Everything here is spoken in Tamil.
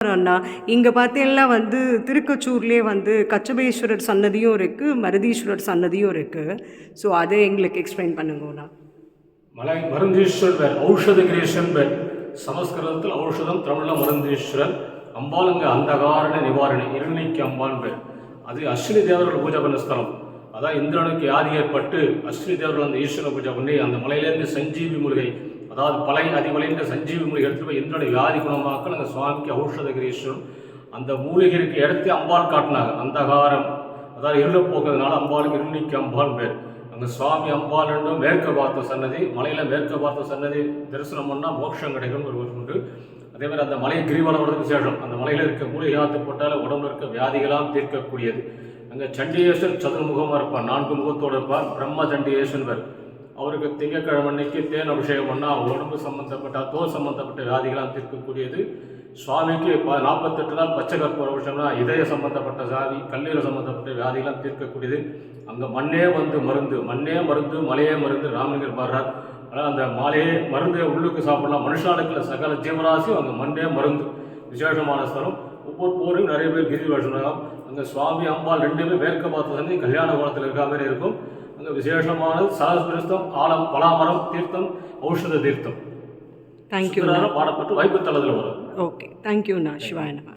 அண்ணா. இங்கே பார்த்தீங்கன்னா வந்து திருக்கச்சூர்லேயே வந்து கச்சபேஸ்வரர் சன்னதியும் இருக்குது மருதீஸ்வரர் சன்னதியும் இருக்குது ஸோ அதை எங்களுக்கு எக்ஸ்பிளைன் பண்ணுங்கண்ணா மலை மருந்தீஸ்வரர் ஔஷதகிரீஸ்வரர் சமஸ்கிருதத்தில் ஔஷதம் தமிழில் மருந்தீஸ்வரர் அம்பாள் அங்கே அந்தகாரண நிவாரணி இருணிக்கு அம்பான் பேர். அது அஸ்வினி தேவர்கள் பூஜை பண்ண ஸ்தலம். அதான் இந்திரனுக்கு யாதி ஏற்பட்டு அஸ்வினி தேவர்கள் அந்த ஈஸ்வரனை பூஜை பண்ணி அந்த மலையிலேருந்து சஞ்சீவி முருகை அதாவது பழைய அதிமலைன்ற சஞ்சீவி மூலிகை எடுத்து போய் இந்திரனை வியாதி குணமாக்க நாங்கள் சுவாமிக்கு ஔஷதகிரீஸ்வரன். அந்த மூலிகைக்கு எடுத்து அம்பாள் காட்டினாங்க. அந்தகாரம். அதாவது இருள போக்குறதுனால அம்பாளுக்கு இருணிக்கு அம்பாள் பேர் அங்கே சுவாமி அம்பாள் என்றும் மேற்க பார்த்த சன்னதி மலையில் மேற்க பார்த்த சன்னதி தரிசனம் பண்ணால் மோட்சம் கிடைக்கும் ஒரு உண்டு. அதே மாதிரி அந்த மலை கிரிவலம் விசேஷம். அந்த மலையில் இருக்க மூலிகாத்து போட்டாலே உடம்புல இருக்க வியாதிகளாம் தீர்க்கக்கூடியது. அங்கே சண்டிகேஸ்வர் சதுர்முகமாக இருப்பார் நான்கு முகத்தோடு இருப்பார் பிரம்ம சண்டிகேஸ்வரர் அவருக்கு திங்கக்கிழமை அன்னைக்கு தேன் அபிஷேகம் பண்ணால் உடம்பு சம்மந்தப்பட்ட தோல் சம்மந்தப்பட்ட வியாதிகளாம் தீர்க்கக்கூடியது. சுவாமிக்கு ப நாற்பத்தெட்டு நாள் பச்சை கற்பூர அபிஷேகம்னா இதய சம்பந்தப்பட்ட வியாதி கல்லீரல் சம்மந்தப்பட்ட வியாதிகளாக தீர்க்கக்கூடியது. அங்கே மண்ணே வந்து மருந்து மண்ணே மருந்து மலையே மருந்து ராமலிங்கர் பாடுறார். ஆனால் அந்த மாலையே மருந்து உள்ளுக்கு சாப்பிடலாம். மனுஷாளுக்குள்ள சகல ஜீவராசியும் அங்கே மண்ணே மருந்து. விசேஷமான ஸ்தலம். ஒவ்வொரு ஊரும் நிறைய பேர் கிரிவலம் அங்கே சுவாமி அம்பாள் ரெண்டுமே மேற்க பார்த்த சந்தி கல்யாண குளத்தில் இருக்கிற மாதிரி இருக்கும். அங்கே விசேஷமான சரஸ்பிரஸ்தம் ஆலம் பலாமரம் தீர்த்தம் ஔஷத தீர்த்தம். தேங்க்யூ பாடப்பட்டு வைப்பு தளத்தில் வரும் ஓகே தேங்க்யூண்ணா சிவாய நம